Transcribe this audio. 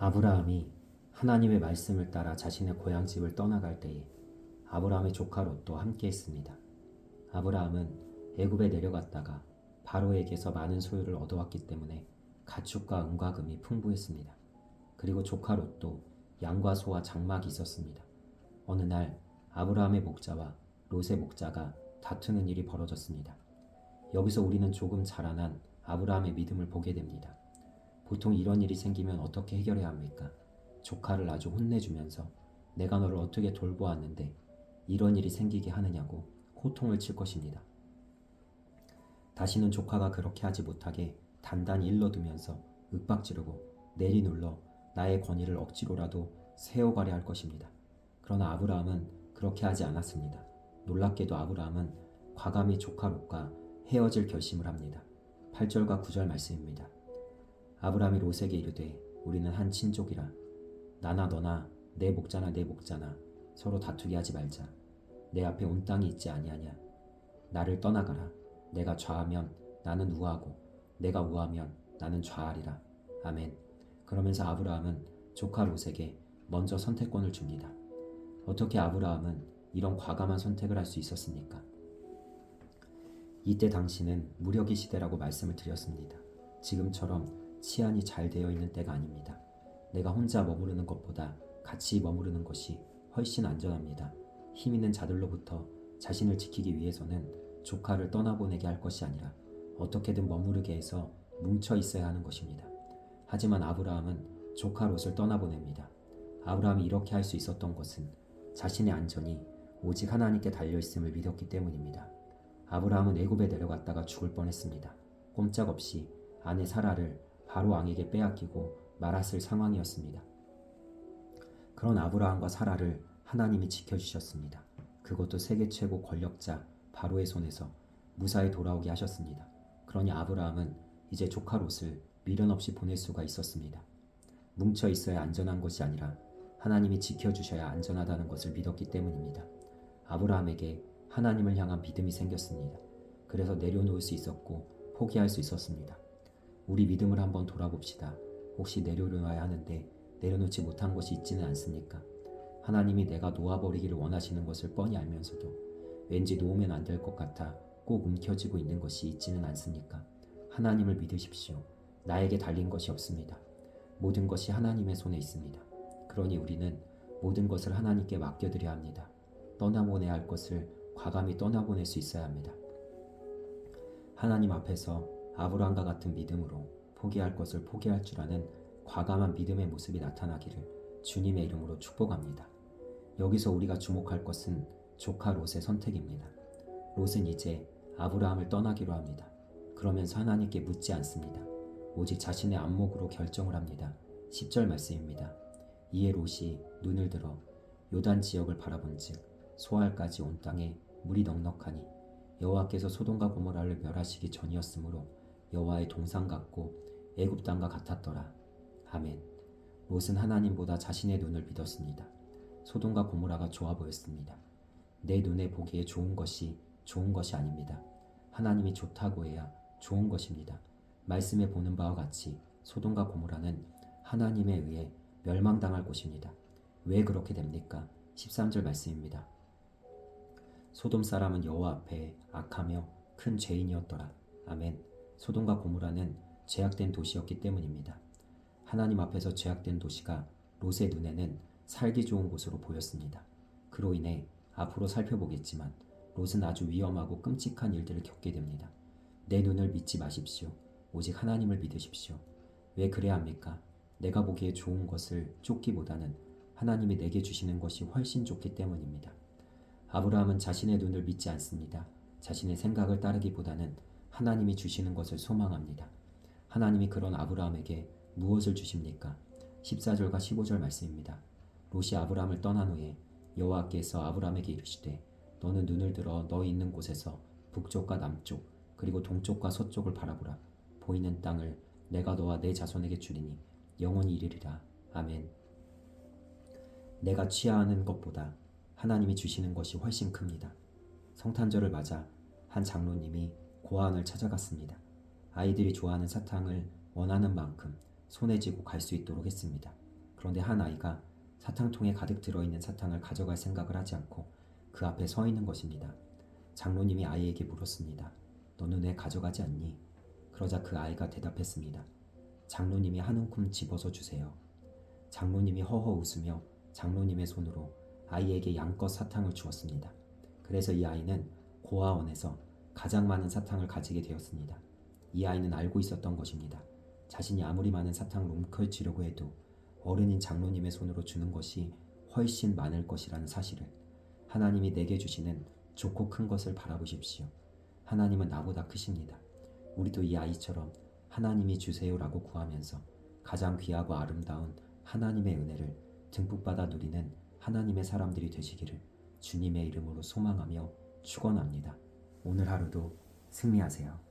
아브라함이 하나님의 말씀을 따라 자신의 고향집을 떠나갈 때에 아브라함의 조카 롯도 함께 했습니다. 아브라함은 애굽에 내려갔다가 바로에게서 많은 소유를 얻어왔기 때문에 가축과 은과 금이 풍부했습니다. 그리고 조카 롯도 양과 소와 장막이 있었습니다. 어느 날 아브라함의 목자와 롯의 목자가 다투는 일이 벌어졌습니다. 여기서 우리는 조금 자라난 아브라함의 믿음을 보게 됩니다. 보통 이런 일이 생기면 어떻게 해결해야 합니까? 조카를 아주 혼내주면서 내가 너를 어떻게 돌보았는데 이런 일이 생기게 하느냐고 호통을 칠 것입니다. 다시는 조카가 그렇게 하지 못하게 단단히 일러두면서 윽박지르고 내리눌러 나의 권위를 억지로라도 세워가려 할 것입니다. 그러나 아브라함은 그렇게 하지 않았습니다. 놀랍게도 아브라함은 과감히 조카 롯과 헤어질 결심을 합니다. 8절과 9절 말씀입니다. 아브라함이 롯에게 이르되 우리는 한 친족이라. 나나 너나 내 목자나 내 목자나 서로 다투게 하지 말자. 내 앞에 온 땅이 있지 아니하냐? 나를 떠나가라. 내가 좌하면 나는 우하고 내가 우하면 나는 좌하리라. 아멘. 그러면서 아브라함은 조카 롯에게 먼저 선택권을 줍니다. 어떻게 아브라함은 이런 과감한 선택을 할 수 있었습니까? 이때 당시는 무력의 시대라고 말씀을 드렸습니다. 지금처럼 치안이 잘 되어 있는 때가 아닙니다. 내가 혼자 머무르는 것보다 같이 머무르는 것이 훨씬 안전합니다. 힘 있는 자들로부터 자신을 지키기 위해서는 조카를 떠나보내게 할 것이 아니라 어떻게든 머무르게 해서 뭉쳐 있어야 하는 것입니다. 하지만 아브라함은 조카 롯을 떠나보냅니다. 아브라함이 이렇게 할 수 있었던 것은 자신의 안전이 오직 하나님께 달려 있음을 믿었기 때문입니다. 아브라함은 애굽에 내려갔다가 죽을 뻔했습니다. 꼼짝없이 아내 사라를 바로 왕에게 빼앗기고 말았을 상황이었습니다. 그런 아브라함과 사라를 하나님이 지켜주셨습니다. 그것도 세계 최고 권력자 바로의 손에서 무사히 돌아오게 하셨습니다. 그러니 아브라함은 이제 조카 롯을 미련 없이 보낼 수가 있었습니다. 뭉쳐 있어야 안전한 것이 아니라 하나님이 지켜주셔야 안전하다는 것을 믿었기 때문입니다. 아브라함에게 하나님을 향한 믿음이 생겼습니다. 그래서 내려놓을 수 있었고 포기할 수 있었습니다. 우리 믿음을 한번 돌아봅시다. 혹시 내려놓아야 하는데 내려놓지 못한 것이 있지는 않습니까? 하나님이 내가 놓아버리기를 원하시는 것을 뻔히 알면서도 왠지 놓으면 안 될 것 같아 꼭 움켜쥐고 있는 것이 있지는 않습니까? 하나님을 믿으십시오. 나에게 달린 것이 없습니다. 모든 것이 하나님의 손에 있습니다. 그러니 우리는 모든 것을 하나님께 맡겨드려야 합니다. 떠나보내야 할 것을 과감히 떠나보낼 수 있어야 합니다. 하나님 앞에서 아브라함과 같은 믿음으로 포기할 것을 포기할 줄 아는 과감한 믿음의 모습이 나타나기를 주님의 이름으로 축복합니다. 여기서 우리가 주목할 것은 조카 롯의 선택입니다. 롯은 이제 아브라함을 떠나기로 합니다. 그러면서 하나님께 묻지 않습니다. 오직 자신의 안목으로 결정을 합니다. 10절 말씀입니다. 이에 롯이 눈을 들어 요단 지역을 바라본즉 소알까지 온 땅에 물이 넉넉하니 여호와께서 소돔과 고모라를 멸하시기 전이었으므로 여호와의 동상 같고 애굽 땅과 같았더라. 아멘. 롯은 하나님보다 자신의 눈을 믿었습니다. 소돔과 고모라가 좋아 보였습니다. 내 눈에 보기에 좋은 것이 좋은 것이 아닙니다. 하나님이 좋다고 해야 좋은 것입니다. 말씀에 보는 바와 같이 소돔과 고모라는 하나님에 의해 멸망당할 곳입니다. 왜 그렇게 됩니까? 13절 말씀입니다. 소돔 사람은 여호와 앞에 악하며 큰 죄인이었더라. 아멘. 소돔과 고모라는 죄악된 도시였기 때문입니다. 하나님 앞에서 죄악된 도시가 롯의 눈에는 살기 좋은 곳으로 보였습니다. 그로 인해 앞으로 살펴보겠지만 롯은 아주 위험하고 끔찍한 일들을 겪게 됩니다. 내 눈을 믿지 마십시오. 오직 하나님을 믿으십시오. 왜 그래야 합니까? 내가 보기에 좋은 것을 쫓기보다는 하나님이 내게 주시는 것이 훨씬 좋기 때문입니다. 아브라함은 자신의 눈을 믿지 않습니다. 자신의 생각을 따르기보다는 하나님이 주시는 것을 소망합니다. 하나님이 그런 아브라함에게 무엇을 주십니까? 14절과 15절 말씀입니다. 롯이 아브라함을 떠난 후에 여호와께서 아브라함에게 이르시되 너는 눈을 들어 너 있는 곳에서 북쪽과 남쪽 그리고 동쪽과 서쪽을 바라보라 보이는 땅을 내가 너와 내 자손에게 주리니 영원히 이르리라 아멘. 내가 취하는 것보다 하나님이 주시는 것이 훨씬 큽니다. 성탄절을 맞아 한 장로님이 고아원을 찾아갔습니다. 아이들이 좋아하는 사탕을 원하는 만큼 손에 쥐고 갈 수 있도록 했습니다. 그런데 한 아이가 사탕통에 가득 들어있는 사탕을 가져갈 생각을 하지 않고 그 앞에 서 있는 것입니다. 장로님이 아이에게 물었습니다. 너는 왜 가져가지 않니? 그러자 그 아이가 대답했습니다. 장로님이 한 움큼 집어서 주세요. 장로님이 허허 웃으며 장로님의 손으로 아이에게 양껏 사탕을 주었습니다. 그래서 이 아이는 고아원에서 가장 많은 사탕을 가지게 되었습니다. 이 아이는 알고 있었던 것입니다. 자신이 아무리 많은 사탕을 움켜쥐려고 해도 어른인 장로님의 손으로 주는 것이 훨씬 많을 것이라는 사실을 하나님이 내게 주시는 좋고 큰 것을 바라보십시오. 하나님은 나보다 크십니다. 우리도 이 아이처럼 하나님이 주세요라고 구하면서 가장 귀하고 아름다운 하나님의 은혜를 듬뿍 받아 누리는 하나님의 사람들이 되시기를 주님의 이름으로 소망하며 축원합니다. 오늘 하루도 승리하세요.